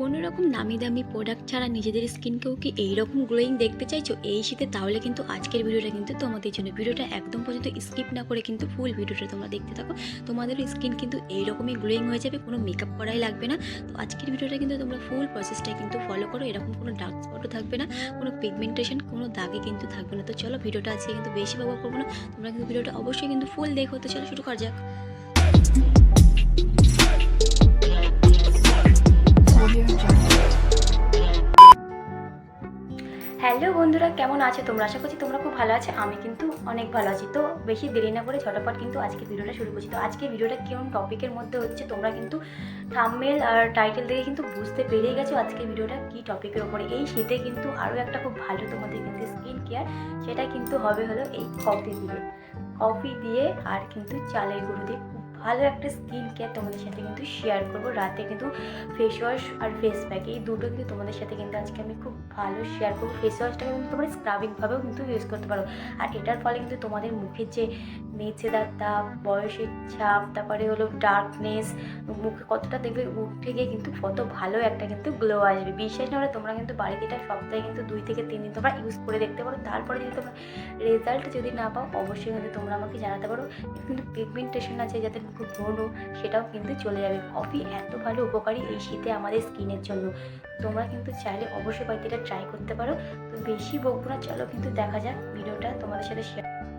কোনো রকম নামি দামি প্রোডাক্ট ছাড়া নিজেদের স্কিনকেও কি এইরকম গ্লোয়িং দেখতে চাইছো? এই শীতে তাহলে কিন্তু আজকের ভিডিওটা কিন্তু তোমাদের জন্য। ভিডিওটা একদম পর্যন্ত স্কিপ না করে কিন্তু ফুল ভিডিওটা তোমরা দেখতে থাকো। তোমাদের স্কিন কিন্তু এইরকমই গ্লোয়িং হয়ে যাবে, কোনো মেকআপ করাই লাগবে না। তো আজকের ভিডিওটা কিন্তু তোমরা ফুল প্রসেসটা কিন্তু ফলো করো। এরকম কোনো ডার্ক স্পটও থাকবে না, কোনো পিগমেন্টেশন কোনো দাগে কিন্তু থাকবে না। তো চলো ভিডিওটা আজকে কিন্তু বেশি ব্যবহার করব না। তোমরা কিন্তু ভিডিওটা অবশ্যই কিন্তু ফুল দেখো। তো চলো শুরু করা যাক। হ্যালো বন্ধুরা, কেমন আছো? তোমরা আশা করছি তোমরা খুব ভালো আছো। আমি কিন্তু অনেক ভালো আছি। তো বেশি দেরি না করে ঝটপট কিন্তু আজকে ভিডিওটা শুরু করছি। তো আজকে ভিডিওটা কেমন টপিকের মধ্যে হচ্ছে, তোমরা কিন্তু থামমেল আর টাইটেল দেখে কিন্তু বুঝতে পেরেই গেছো আজকে ভিডিওটা কি টপিকের ওপরে এই শীতে কিন্তু আরও একটা খুব ভালো তোমাদের কিন্তু স্কিন কেয়ার সেটা কিন্তু হবে হলো এই কফি দিয়ে। কফি দিয়ে আর কিন্তু চালের গুঁড়ো দিয়ে ভালো একটা স্কিন কেয়ার তোমাদের সাথে কিন্তু শেয়ার করব। রাতে কিন্তু ফেস ওয়াশ আর ফেস প্যাক এই দুটো কিন্তু তোমাদের সাথে কিন্তু আজকে আমি খুব ভালো শেয়ার করব। ফেস ওয়াশটাকে কিন্তু তোমরা স্ক্রাবিংভাবেও কিন্তু ইউজ করতে পারো। আর এটার ফলে কিন্তু তোমাদের মুখের যে মেচেদার তাপ বয়সের ছাপ, তারপরে হলো ডার্কনেস মুখে কতটা দেখবে উঠে গিয়ে কিন্তু কত ভালো একটা কিন্তু গ্লো আসবে। বিশ্বাস না হলে তোমরা কিন্তু বাড়িতে এটা সপ্তাহে কিন্তু দুই থেকে তিন দিন তোমরা ইউজ করে দেখতে পারো। তারপরে যদি তোমরা রেজাল্ট যদি না পাও, অবশ্যই কিন্তু তোমরা আমাকে জানাতে পারো। কিন্তু পিগমেন্টেশন আছে যাতে খুব ঘন সেটাও কিন্তু চলে যাবে। কফি এত ভালো উপকারী এই শীতে আমাদের স্কিনের জন্য। তোমরা কিন্তু চাইলে অবশ্যই বাড়িতে এটা ট্রাই করতে পারো। তো বেশি বকবো না, চলো কিন্তু দেখা যাক, ভিডিওটা তোমাদের সাথে শেয়ার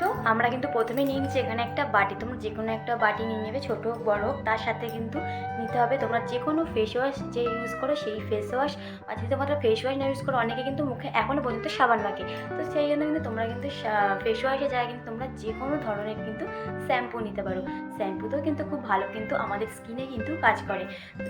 তো আমরা কিন্তু প্রথমে নিয়ে নিচ্ছি এখানে একটা বাটি। তোমরা যে কোনো একটা বাটি নিয়ে নেবে, ছোটো হোক, বড় হোক। তার সাথে কিন্তু নিতে হবে তোমরা যে কোনো ফেস ওয়াশ যে ইউজ করো, সেই ফেস ওয়াশ আর যদি তোমরা ফেস ওয়াশ না ইউজ করো, অনেকে কিন্তু মুখে এখনও পর্যন্ত সাবান মাখে। তো সেই জন্য কিন্তু তোমরা কিন্তু ফেস ওয়াশের জায়গায় কিন্তু তোমরা যে কোনো ধরনের কিন্তু শ্যাম্পু নিতে পারো। শ্যাম্পুতেও কিন্তু খুব ভালো, কিন্তু আমাদের স্কিনে কিন্তু কাজ করে।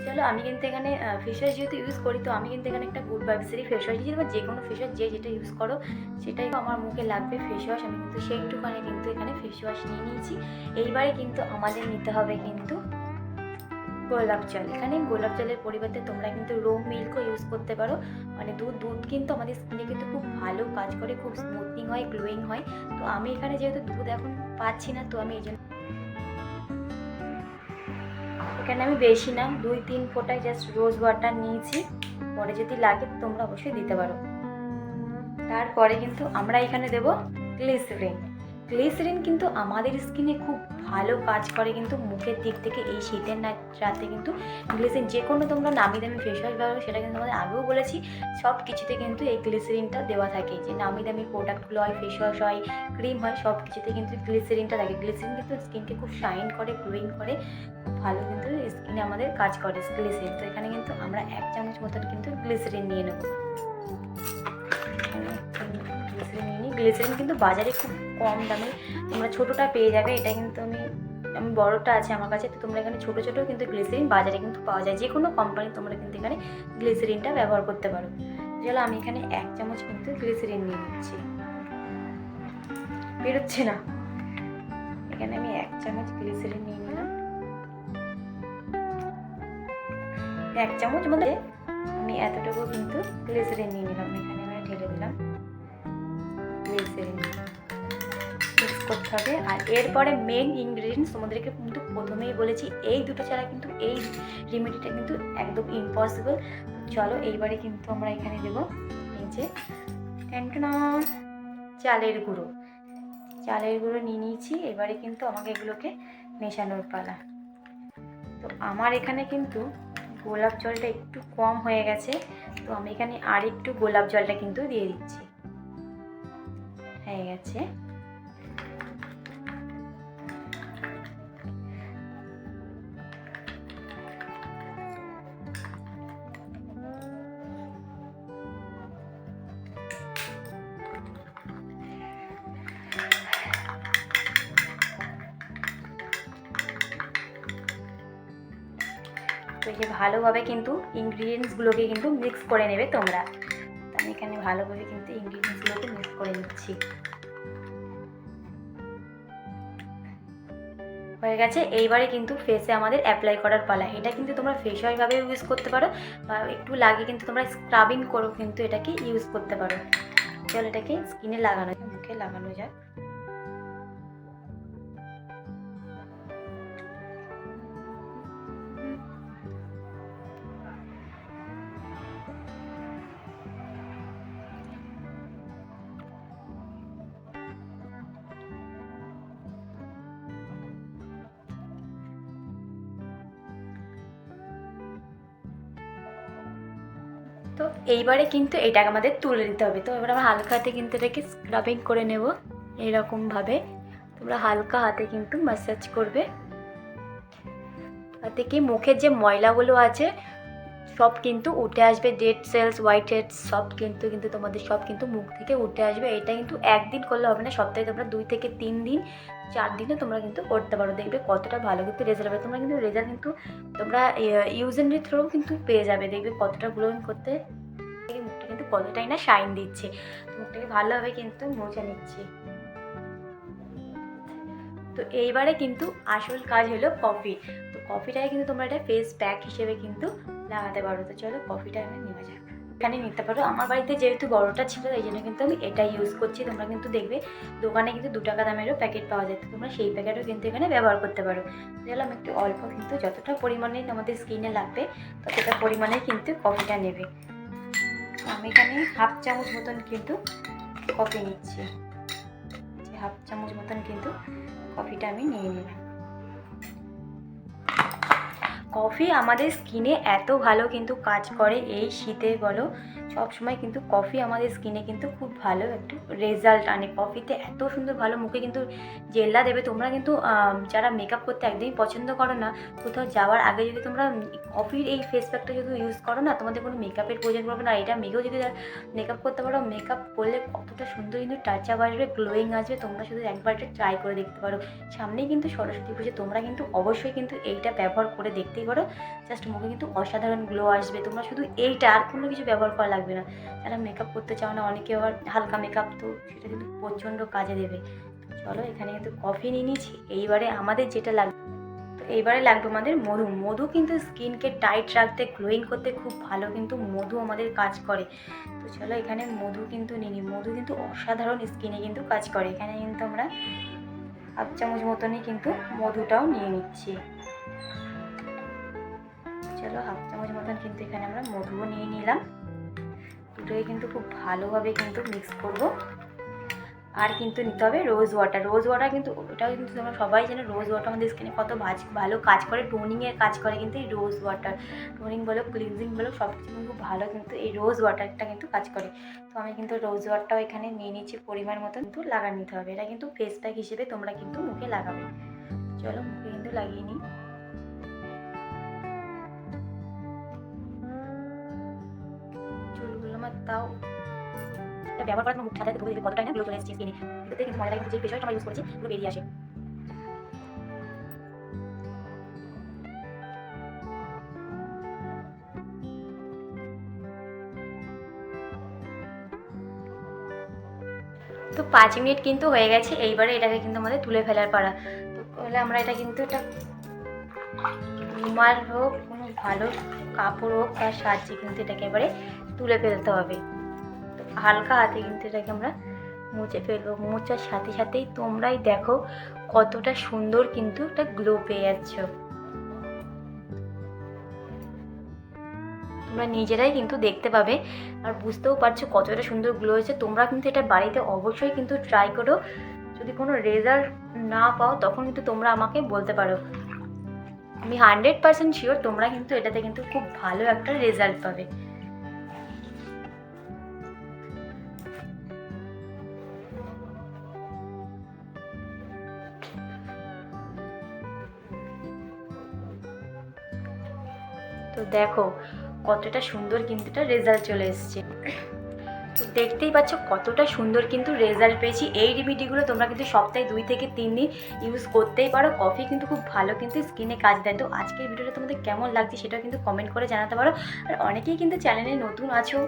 চলো আমি কিন্তু এখানে ফেস ওয়াশ যেহেতু ইউজ করি, তো আমি কিন্তু এখানে একটা গুড ভাইবসেরই ফেস ওয়াশ দিয়েছি বা যে কোনো ফেস ওয়াশ যে যেটা ইউজ করো, সেটাই আমার মুখে লাগবে ফেস ওয়াশ আমি কিন্তু সেইটুখানে কিন্তু এখানে ফেস ওয়াশ নিয়ে নিয়েছি। এইবারে কিন্তু আমাদের নিতে হবে কিন্তু গোলাপ জল। এখানে গোলাপ জলের পরিবর্তে তোমরা কিন্তু রো মিল্কও ইউজ করতে পারো। মানে দুধ দুধ কিন্তু আমাদের স্কিনে কিন্তু খুব ভালো কাজ করে, খুব স্মুথনিং হয় গ্লোয়িং হয়। তো আমি এখানে যেহেতু দুধ এখন পাচ্ছি না, তো আমি এই জন্য এখানে আমি বেশি না, দুই তিন ফোঁটায় জাস্ট রোজ ওয়াটার নিয়েছি। পরে যদি লাগে তোমরা অবশ্যই দিতে পারো। তারপরে কিন্তু আমরা এখানে দেব গ্লিসারিন গ্লিসারিন কিন্তু আমাদের স্কিনে খুব ভালো কাজ করে কিন্তু মুখের দিক থেকে এই শীতের রাতে কিন্তু গ্লিসারিন, যে কোনো তোমরা নামি দামি ফেস ওয়াশ ব্যবহার সেটা কিন্তু তোমাদের আগেও বলেছি, সব কিছুতে কিন্তু এই গ্লিসারিনটা দেওয়া থাকে। যে নামি দামি প্রোডাক্টগুলো হয় ফেস ওয়াশ হয় ক্রিম হয়, সব কিছুতে কিন্তু গ্লিসারিনটা থাকে। গ্লিসারিন কিন্তু স্কিনকে খুব শাইন করে গ্লোয়িং করে, খুব ভালো কিন্তু স্কিনে আমাদের কাজ করে গ্লিসারিন। তো এখানে কিন্তু আমরা এক চামচ মতন কিন্তু গ্লিসারিন নিয়ে নেব। গ্লিসারিন নিয়ে নিই। গ্লিসারিন কিন্তু বাজারে খুব কম দামে, তোমরা ছোটোটা পেয়ে যাবে, এটা কিন্তু আমি আমি বড়টা আছে আমার কাছে, তো তোমরা এখানে ছোটো ছোটো কিন্তু গ্লিসারিন বাজারে কিন্তু পাওয়া যায়। যে কোনো কোম্পানি তোমরা কিন্তু এখানে গ্লিসারিনটা ব্যবহার করতে পারো। চলো আমি এখানে এক চামচ কিন্তু গ্লিসারিন নিয়ে নিচ্ছি। বেরোচ্ছে না। এখানে আমি এক চামচ গ্লিসারিন নিয়ে নিলাম। এক চামচ মধ্যে আমি এতটুকু কিন্তু গ্লিসারিন নিয়ে নিলাম। এখানে আমি ঢেলে দিলাম। গ্লিসারিন করতে হবে। আর এরপরে মেন ইনগ্রিডিয়েন্টস তোমাদেরকে কিন্তু প্রথমেই বলেছি, এই দুটো ছাড়া কিন্তু এই রেমেডিটা কিন্তু একদম ইম্পসিবল চলো এইবারে কিন্তু আমরা এখানে দেবো এই যে চালের গুঁড়ো। চালের গুঁড়ো নিয়ে নিয়েছি, এবারে কিন্তু আমাকে এগুলোকে মেশানোর পালা। তো আমার এখানে কিন্তু গোলাপ জলটা একটু কম হয়ে গেছে, তো আমি এখানে আর একটু গোলাপ জলটা কিন্তু দিয়ে দিচ্ছি। হয়ে গেছে। তো যে ভালোভাবে কিন্তু ইনগ্রিডিয়েন্টসগুলোকে কিন্তু মিক্স করে নেবে তোমরা। আমি এখানে ভালোভাবে কিন্তু ইনগ্রিডিয়েন্টসগুলোকে মিক্স করে নিচ্ছি। হয়ে গেছে। এইবারে কিন্তু ফেসে আমাদের অ্যাপ্লাই করার পালা। এটা কিন্তু তোমরা ফেস ওয়াশভাবে ইউজ করতে পারো বা একটু লাগে কিন্তু তোমরা স্ক্রাবিং করো কিন্তু এটাকে ইউজ করতে পারো। চলো এটাকে স্কিনে লাগানো মুখে লাগানো যাক। তো এইবারে কিন্তু এটাকে আমাদের তুলে দিতে হবে। তো এবার আমরা হালকা হাতে কিন্তু এটাকে স্ক্রাবিং করে নেব এইরকমভাবে। তোমরা হালকা হাতে কিন্তু ম্যাসাজ করবে। তাতে কি মুখের যে ময়লাগুলো আছে, সব কিন্তু উঠে আসবে। ডেড সেলস হোয়াইট হেডস সব কিন্তু কিন্তু তোমাদের সব কিন্তু মুখ থেকে উঠে আসবে। এটা কিন্তু একদিন করলে হবে না, সপ্তাহে তোমরা দুই থেকে তিন দিন চার দিনে তোমরা কিন্তু করতে পারো। দেখবে কতটা ভালো কিন্তু রেজাল্ট হবে। তোমরা কিন্তু রেজাল্ট কিন্তু তোমরা ইউজ এন্ড থ্রো কিন্তু পেয়ে যাবে। দেখবে কতটা গ্লোয়িং করতে মুখটা কিন্তু কতটাই না শাইন দিচ্ছে। মুখটাকে ভালোভাবে কিন্তু মুছে নিচ্ছে। তো এইবারে কিন্তু আসল কাজ হলো কফি তো কফিটাকে কিন্তু তোমরা এটা ফেস প্যাক হিসেবে কিন্তু লাগাতে পারো। তো চলো কফিটা আমি নেওয়া যাক। এখানে নিতে পারো। আমার বাড়িতে যেহেতু বড়টা ছিল, এই জন্য কিন্তু আমি এটা ইউজ করছি। তোমরা কিন্তু দেখবে, দোকানে কিন্তু দু টাকা দামেরও প্যাকেট পাওয়া যায়। তোমরা সেই প্যাকেটও কিন্তু এখানে ব্যবহার করতে পারো। তাহলে আমি একটু অল্প, কিন্তু যতটা পরিমাণে আমাদের স্কিনে লাগবে, ততটা পরিমাণে কিন্তু কফিটা নেবে। আমি এখানে হাফ চামচ মতন কিন্তু কফি নিচ্ছি। হাফ চামচ মতন কিন্তু কফিটা আমি নিয়ে নিলাম। কফি আমাদের স্কিনে এত ভালো কিন্তু কাজ করে এই শীতে বলো। সব সময় কিন্তু কফি আমাদের স্কিনে কিন্তু খুব ভালো একটু রেজাল্ট আনে। কফিতে এত সুন্দর ভালো মুখে কিন্তু জেল্লা দেবে। তোমরা কিন্তু যারা মেকআপ করতে একদমই পছন্দ করো না, কোথাও যাওয়ার আগে যদি তোমরা কফির এই ফেস প্যাকটা যদি ইউজ করো না, তোমাদের কোনো মেকআপের প্রয়োজন পড়বে না। এটা মেঘেও যদি মেকআপ করতে পারো মেকআপ করলে কতটা সুন্দর কিন্তু টাচ আপ আসবে গ্লোয়িং আসবে। তোমরা শুধু একবার এটা ট্রাই করে দেখতে পারো। সামনেই কিন্তু সরস্বতী পুজো, তোমরা কিন্তু অবশ্যই কিন্তু এইটা ব্যবহার করে দেখতেই পারো। জাস্ট মুখে কিন্তু অসাধারণ গ্লো আসবে। তোমরা শুধু এইটা আর কোনো কিছু ব্যবহার করা লাগবে না। যারা মেকআপ করতে চাও না, অনেকে আবার হালকা মেকআপ তো সেটা কিন্তু প্রচণ্ড কাজে দেবে। চলো এখানে কিন্তু কফি নিয়ে নিয়েছি, এইবারে আমাদের যেটা লাগবে তো এইবারে লাগবে আমাদের মধু। মধু কিন্তু স্কিনকে টাইট রাখতে গ্লোয়িং করতে খুব ভালো কিন্তু মধু আমাদের কাজ করে। তো চলো এখানে মধু কিন্তু নিয়ে নিই। মধু কিন্তু অসাধারণ স্কিনে কিন্তু কাজ করে। এখানে কিন্তু আমরা হাফ চামচ মতনই কিন্তু মধুটাও নিয়ে নিচ্ছি। চলো হাফ চামচ মতন কিন্তু এখানে আমরা মধুও নিয়ে নিলাম। দুটোই কিন্তু খুব ভালোভাবে কিন্তু মিক্স করব। আর কিন্তু নিতে হবে রোজ ওয়াটার রোজ ওয়াটার কিন্তু ওটাও কিন্তু তোমরা সবাই জানো রোজ ওয়াটার আমাদের স্কিনে কত ভাজ ভালো কাজ করে। টোনিংয়ের কাজ করে কিন্তু এই রোজ ওয়াটার টোনিং বলো ক্লিনজিং বলো, সব কিছু কিন্তু ভালো কিন্তু এই রোজ ওয়াটারটা কিন্তু কাজ করে। তো আমি কিন্তু রোজ ওয়াটারটাও এখানে নিয়ে নিচ্ছি পরিমাণ মতো কিন্তু লাগা নিতে হবে। এটা কিন্তু ফেস প্যাক হিসেবে তোমরা কিন্তু মুখে লাগাবে। চলো মুখে কিন্তু লাগিয়ে নিই। তাও ব্যবহার করার মুখ ধুয়ে না গ্লো চলে এসেছে স্কিনে কিন্তু ময়লা কিন্তু যে আমরা ইউজ করেছি পুরো বেরিয়ে আসে। তো পাঁচ মিনিট কিন্তু হয়ে গেছে, এইবারে এটাকে কিন্তু আমাদের তুলে ফেলার পারা তো তাহলে আমরা এটা কিন্তু এটা রুমাল হোক, কোনো ভালো কাপড় হোক তার সাহায্যে কিন্তু এটাকে এবারে তুলে ফেলতে হবে। হালকা হাতে কিন্তু এটাকে আমরা মুছে ফেলব। মোচার সাথে সাথেই তোমরাই দেখো কতটা সুন্দর কিন্তু একটা গ্লো পেয়ে যাচ্ছ। তোমরা নিজেরাই কিন্তু দেখতে পাবে আর বুঝতেও পারছ কতটা সুন্দর গ্লো হয়েছে। তোমরা কিন্তু এটা বাড়িতে অবশ্যই কিন্তু ট্রাই করো। যদি কোনো রেজাল্ট না পাও তখন কিন্তু তোমরা আমাকে বলতে পারো। আমি হান্ড্রেড পার্সেন্ট শিওর তোমরা কিন্তু এটাতে কিন্তু খুব ভালো একটা রেজাল্ট পাবে। দেখো কতটা সুন্দর কিন্তু এটা রেজাল্ট চলে এসছে। দেখতেই পাচ্ছ কতটা সুন্দর কিন্তু রেজাল্ট পেয়েছি। এই রেমিডিগুলো তোমরা কিন্তু সপ্তাহে দুই থেকে তিন দিন ইউজ করতেই পারো। কফি কিন্তু খুব ভালো কিন্তু স্কিনে কাজ দেয়। তো আজকের ভিডিওটা তোমাদের কেমন লাগছে সেটাও কিন্তু কমেন্ট করে জানাতে পারো। আর অনেকেই কিন্তু চ্যানেলে নতুন আছো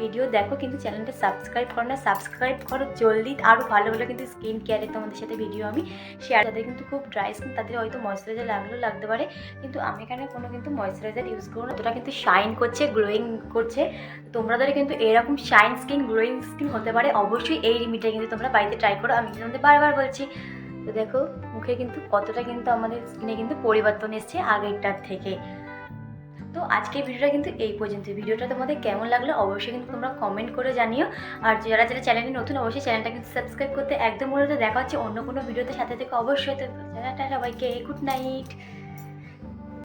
ভিডিও দেখো কিন্তু চ্যানেলটা সাবস্ক্রাইব করো না। সাবস্ক্রাইব করো জলদি। আরও ভালো ভালো কিন্তু স্কিন কেয়ারে তোমাদের সাথে ভিডিও আমি শেয়ার তাদের কিন্তু খুব ড্রাই স্কিন তাদের হয়তো ময়শ্চারাইজার লাগলেও লাগতে পারে। কিন্তু আমি এখানে কোনো কিন্তু ময়শ্চারাইজার ইউজ করব না। ওটা কিন্তু শাইন করছে গ্লোয়িং করছে। তোমরা তোমাদের কিন্তু এরকম শাইন স্কিন গ্লোয়িং স্কিন হতে পারে, অবশ্যই এই রিমিটা কিন্তু তোমরা বাড়িতে ট্রাই করো। আমি কিন্তু বারবার বলছি, তো দেখো, মুখে কিন্তু কতটা কিন্তু আমাদের স্কিনে কিন্তু পরিবর্তন এসছে আগেরটার থেকে। তো আজকের ভিডিওটা কিন্তু এই পর্যন্ত। ভিডিওটা তোমাদের কেমন লাগল অবশ্যই কিন্তু তোমরা কমেন্ট করে জানিও। আর যারা যারা চ্যানেলে নতুন, অবশ্যই চ্যানেলটা কিন্তু সাবস্ক্রাইব করতে একদম মূলত দেখা হচ্ছে অন্য কোনো ভিডিওতে সাথে থেকে অবশ্যই। তো সবাইকে গুড নাইট